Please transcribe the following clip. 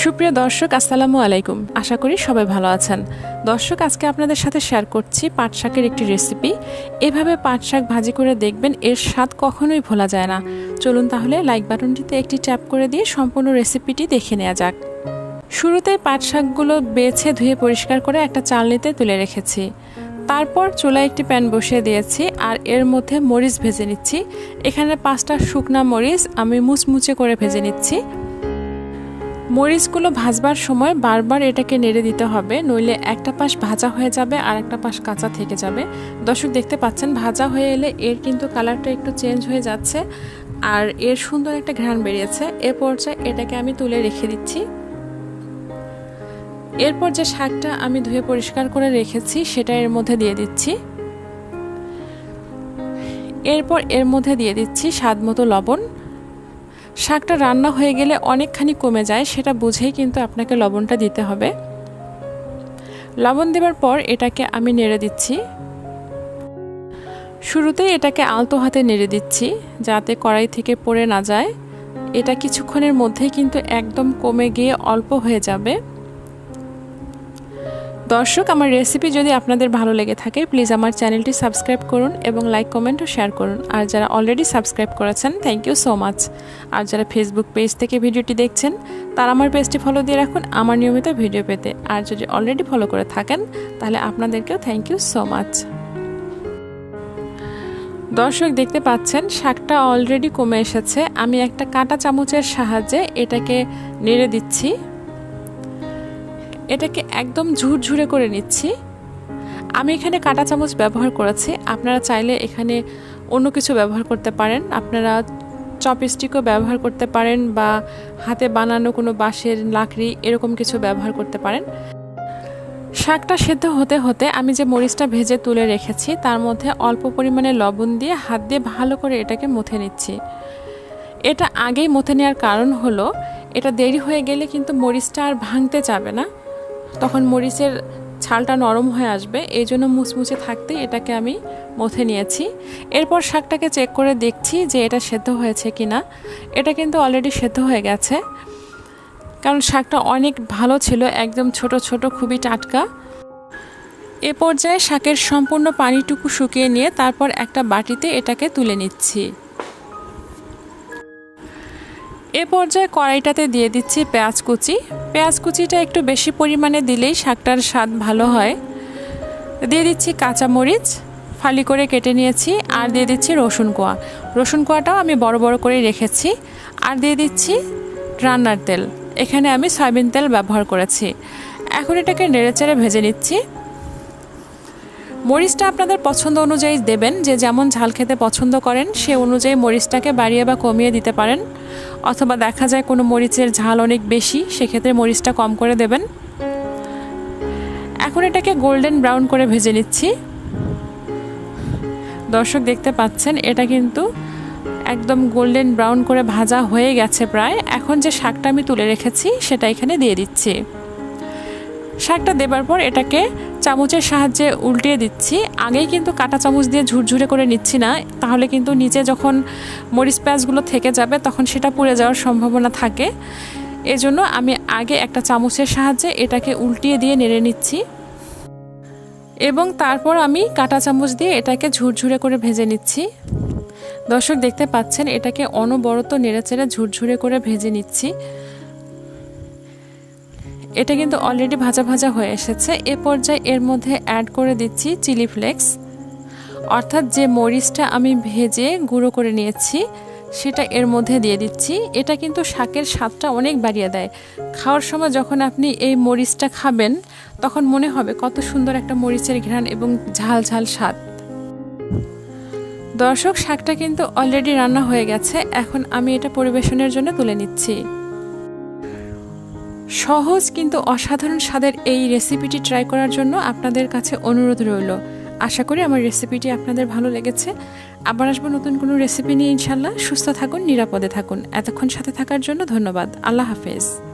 সুপ্রিয় দর্শক, আসসালামু আলাইকুম। আশা করি সবাই ভালো আছেন। দর্শক, আজকে আপনাদের সাথে শেয়ার করছি পাট শাকের একটি রেসিপি এভাবে পাট শাক ভাজি করে দেখবেন এর স্বাদ কখনোই ভোলা যায় না। চলুন তাহলে লাইক বাটনটিতে একটি ট্যাপ করে দিয়ে সম্পূর্ণ রেসিপিটি দেখে নেওয়া যাক। শুরুতেই পাট শাকগুলো বেছে ধুয়ে পরিষ্কার করে একটা চালনিতে তুলে রেখেছি। তারপর চুলায় একটি প্যান বসিয়ে দিয়েছি আর এর মধ্যে মরিচ ভেজে নিচ্ছি। এখানে পাঁচটা শুকনা মরিচ আমি মুচমুচে করে ভেজে নিচ্ছি। মরিচগুলো ভাজবার সময় বারবার এটাকে নেড়ে দিতে হবে, নইলে একটা পাশ ভাজা হয়ে যাবে আর একটা পাশ কাঁচা থেকে যাবে। দর্শক দেখতে পাচ্ছেন, ভাজা হয়ে এলে এর কিন্তু কালারটা একটু চেঞ্জ হয়ে যাচ্ছে আর এর সুন্দর একটা ঘ্রাণ বেরিয়েছে। এ পর্যায়ে এটাকে আমি তুলে রেখে দিচ্ছি। এরপর যে শাকটা আমি ধুয়ে পরিষ্কার করে রেখেছি, সেটা এর মধ্যে দিয়ে দিচ্ছি। এরপর এর মধ্যে দিয়ে দিচ্ছি স্বাদ মতো লবণ। শাকটা রান্না হয়ে গেলে অনেকখানি কমে যায়, সেটা বুঝেই কিন্তু আপনাকে লবণটা দিতে হবে। লবণ দেবার পর এটাকে আমি নেড়ে দিচ্ছি। শুরুতেই এটাকে আলতো হাতে নেড়ে দিচ্ছি, যাতে কড়াই থেকে পড়ে না যায়। এটা কিছুক্ষণের মধ্যেই কিন্তু একদম কমে গিয়ে অল্প হয়ে যাবে। দর্শক, আমার রেসিপি যদি আপনাদের ভালো লেগে থাকে প্লিজ আমার চ্যানেলটি সাবস্ক্রাইব করুন এবং লাইক কমেন্ট ও শেয়ার করুন। আর যারা অলরেডি সাবস্ক্রাইব করেছেন থ্যাংক ইউ সো মাচ আর যারা ফেসবুক পেজ থেকে ভিডিওটি দেখছেন, তারা আমার পেজটি ফলো দিয়ে রাখুন আমার নিয়মিত ভিডিও পেতে। আর যদি অলরেডি ফলো করে থাকেন, তাহলে আপনাদেরকেও থ্যাংক ইউ সো মাচ দর্শক, দেখতে পাচ্ছেন, শাকটা অলরেডি কমে এসেছে। আমি একটা কাঁটা চামচের সাহায্যে এটাকে নেড়ে দিচ্ছি। এটাকে একদম ঝুরঝুরে করে নিচ্ছি। আমি এখানে কাঁটা চামচ ব্যবহার করেছি। আপনারা চাইলে এখানে অন্য কিছু ব্যবহার করতে পারেন। আপনারা চপস্টিকও ব্যবহার করতে পারেন বা হাতে বানানো কোনো বাঁশের লাকড়ি এরকম কিছু ব্যবহার করতে পারেন। শাকটা সেদ্ধ হতে হতে আমি যে মরিচটা ভেজে তুলে রেখেছি, তার মধ্যে অল্প পরিমাণে লবণ দিয়ে হাত দিয়ে ভালো করে এটাকে মুথে নিচ্ছি। এটা আগেই মুথে নেওয়ার কারণ হলো, এটা দেরি হয়ে গেলে কিন্তু মরিচটা আর ভাঙতে যাবে না। তখন মরিচের ছালটা নরম হয়ে আসবে, এই জন্য মুচমুচে থাকতে এটাকে আমি মথে নিয়েছি। এরপর শাকটাকে চেক করে দেখছি যে এটা সেদ্ধ হয়েছে কি না এটা কিন্তু অলরেডি সেদ্ধ হয়ে গেছে। কারণ শাকটা অনেক ভালো ছিল, একদম ছোট ছোট, খুবই টাটকা। এ পর্যায়ে শাকের সম্পূর্ণ পানিটুকু শুকিয়ে নিয়ে তারপর একটা বাটিতে এটাকে তুলে নিচ্ছি। এ পর্যায়ে কড়াইটাতে দিয়ে দিচ্ছি পেঁয়াজ কুচি। পেঁয়াজ কুচিটা একটু বেশি পরিমাণে দিলেই শাকটার স্বাদ ভালো হয়। দিয়ে দিচ্ছি কাঁচামরিচ, ফালি করে কেটে নিয়েছি আর দিয়ে দিচ্ছি রসুন কোয়া। রসুন কোয়াটাও আমি বড় বড় করে রেখেছি। আর দিয়ে দিচ্ছি রান্নার তেল। এখানে আমি সয়াবিন তেল ব্যবহার করেছি। এখন এটাকে নেড়েচেড়ে ভেজে নিচ্ছি। মরিচটা আপনাদের পছন্দ অনুযায়ী দেবেন, যে যেমন ঝাল খেতে পছন্দ করেন, সে অনুযায়ী মরিচটাকে বাড়িয়ে বা কমিয়ে দিতে পারেন। অথবা দেখা যায় কোনো মরিচের ঝাল অনেক বেশি, সেক্ষেত্রে মরিচটা কম করে দেবেন। এখন এটাকে গোল্ডেন ব্রাউন করে ভেজে নিচ্ছি। দর্শক দেখতে পাচ্ছেন, এটা কিন্তু একদম গোল্ডেন ব্রাউন করে ভাজা হয়ে গেছে প্রায়। এখন যে শাকটা আমি তুলে রেখেছি, সেটা এখানে দিয়ে দিচ্ছি। শাকটা দেবার পর এটাকে চামচের সাহায্যে উল্টিয়ে দিচ্ছি। আগেই কিন্তু কাটা চামচ দিয়ে ঝুরঝুরে করে নিচ্ছি না। তাহলে কিন্তু নিচে যখন মরিচ পেঁয়াজগুলো থেকে যাবে, তখন সেটা পুড়ে যাওয়ার সম্ভাবনা থাকে। এজন্য আমি আগে একটা চামচের সাহায্যে এটাকে উল্টিয়ে দিয়ে নেড়ে নিচ্ছি। এবং তারপর আমি কাটা চামচ দিয়ে এটাকে ঝুরঝুরে করে ভেজে নিচ্ছি। দর্শক দেখতে পাচ্ছেন, এটাকে অনবরত নেড়েচেড়ে ঝুরঝুরে করে ভেজে নিচ্ছি। এটা কিন্তু অলরেডি ভাজা ভাজা হয়ে এসেছে। এ পর্যায়ে এর মধ্যে অ্যাড করে দিচ্ছি চিলি ফ্লেক্স অর্থাৎ যে মরিচটা আমি ভেজে গুঁড়ো করে নিয়েছি, সেটা এর মধ্যে দিয়ে দিচ্ছি। এটা কিন্তু শাকের স্বাদটা অনেক বাড়িয়ে দেয়। খাওয়ার সময় যখন আপনি এই মরিচটা খাবেন, তখন মনে হবে কত সুন্দর একটা মরিচের ঘ্রাণ এবং ঝাল ঝাল স্বাদ। দর্শক, শাকটা কিন্তু অলরেডি রান্না হয়ে গেছে। এখন আমি এটা পরিবেশনের জন্য তুলে নিচ্ছি। সহজ কিন্তু অসাধারণ স্বাদের এই রেসিপিটি ট্রাই করার জন্য আপনাদের কাছে অনুরোধ রইল। আশা করি আমার রেসিপিটি আপনাদের ভালো লেগেছে। আবার আসব নতুন কোনো রেসিপি নিয়ে ইনশাল্লাহ সুস্থ থাকুন, নিরাপদে থাকুন। এতক্ষণ সাথে থাকার জন্য ধন্যবাদ। আল্লাহ হাফেজ।